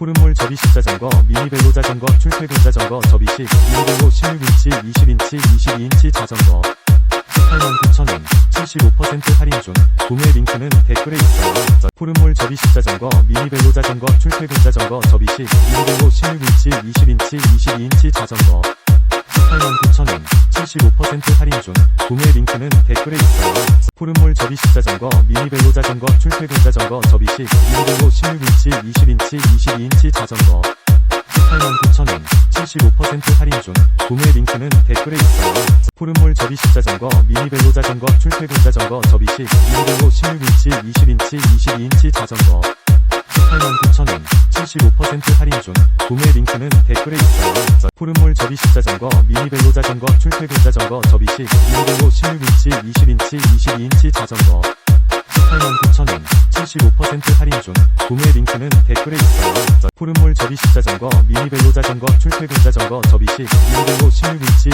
푸른물 접이식 자전거, 미니벨로 자전거, 출퇴근 자전거, 접이식, 미니벨로 16인치, 20인치, 22인치 자전거. 89,000원, 75% 할인 중. 구매 링크는 댓글에 있어요. 푸른물 접이식 자전거, 미니벨로 자전거, 출퇴근 자전거, 접이식, 미니벨로 16인치, 20인치, 22인치 자전거. 89,000원, 75% 할인 중. 구매 링크는 댓글에 있어요. 푸른물 접이식 자전거, 미니벨로 자전거, 출퇴근 자전거, 접이식, 미니벨로 16인치, 20인치, 22인치 자전거. 89,000원, 75% 할인 중. 구매 링크는 댓글에 있어요. 푸른물 접이식 자전거, 미니벨로 자전거, 출퇴근 자전거, 접이식, 미니벨로 16인치, 20인치, 22인치 자전거. 89,000원, 75% 할인 중. 구매 링크는 댓글에 있어요. 푸른물 접이식 자전거, 미니벨로 자전거, 출퇴근 자전거, 접이식, 미니벨로 16인치, 20인치, 22인치 자전거. 89,000원, 75% 할인 중. 구매 링크는 댓글에 있어요. 푸른물 접이식 자전거, 미니벨로 자전거, 출퇴근 자전거, 접이식, 미니벨로 16인치,